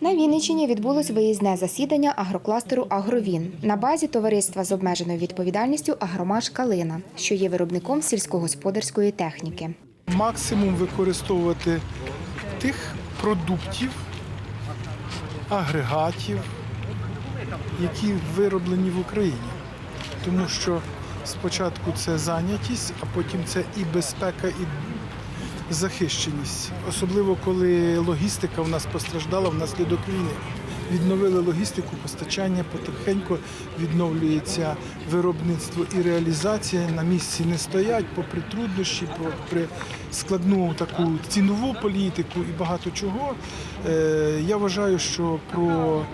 На Вінниччині відбулось виїзне засідання агрокластеру Агровін на базі товариства з обмеженою відповідальністю Агромаш Калина, що є виробником сільськогосподарської техніки. максимум використовувати тих продуктів, агрегатів, які вироблені в Україні. Тому що спочатку це зайнятість, а потім це і безпека, і захищеність. Особливо коли логістика в нас постраждала внаслідок війни. Відновили логістику, постачання, потихеньку відновлюється виробництво і реалізація. На місці не стоять, попри труднощі, попри складну таку цінову політику і багато чого. Е, Я вважаю, що про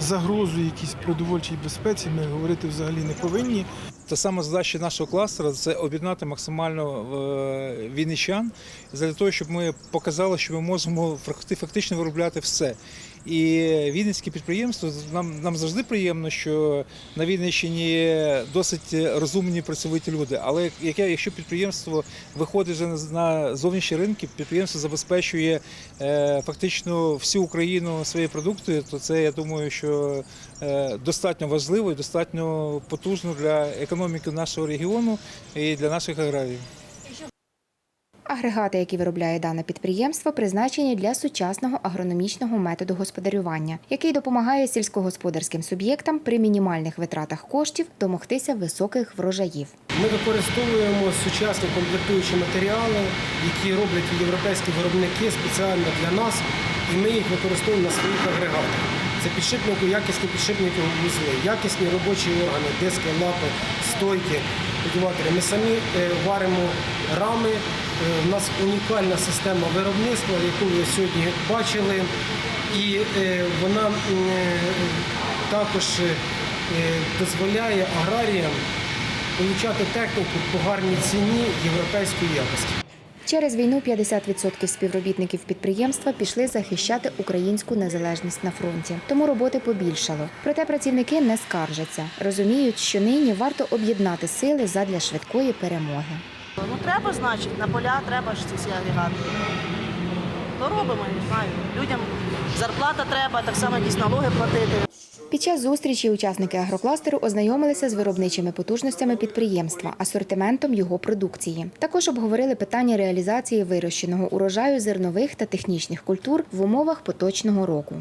загрозу якійсь продовольчій безпеці ми говорити взагалі не повинні. Та сама задача нашого кластера це об'єднати максимально е, вінничан для того, щоб ми показали, що ми можемо фактично виробляти все. І вінницьке підприємство нам, нам завжди приємно, що на Вінниччині досить розумні працьовиті люди. Але яке, якщо підприємство виходить на- зовнішні ринки, підприємство забезпечує е, фактично всю Україну своєю продукцією, то це я думаю, що е, достатньо важливо і достатньо потужно для економіки нашого регіону і для наших аграріїв. Агрегати, які виробляє дане підприємство, призначені для сучасного агрономічного методу господарювання, який допомагає сільськогосподарським суб'єктам при мінімальних витратах коштів домогтися високих врожаїв. Ми використовуємо сучасні комплектуючі матеріали, які роблять європейські виробники спеціально для нас, і ми їх використовуємо на своїх агрегатах. Це підшипники, якісні підшипники вузли, якісні робочі органи, диски, лапи, стойки, культиватори. Ми самі е, варимо рами. Е, У нас унікальна система виробництва, яку ви сьогодні бачили, і е, вона е, також е, дозволяє аграріям получати техніку по гарній ціні європейської якості. Через війну 50% співробітників підприємства пішли захищати українську незалежність на фронті. Тому роботи побільшало. Проте працівники не скаржаться. Розуміють, що нині варто об'єднати сили задля швидкої перемоги. Ну треба, значить, на поля треба ж ці агрегати. То робимо, не знаю. Людям зарплата треба, так само якісь налоги платити. Під час зустрічі учасники агрокластеру ознайомилися з виробничими потужностями підприємства, асортиментом його продукції. Також обговорили питання реалізації вирощеного урожаю зернових та технічних культур в умовах поточного року.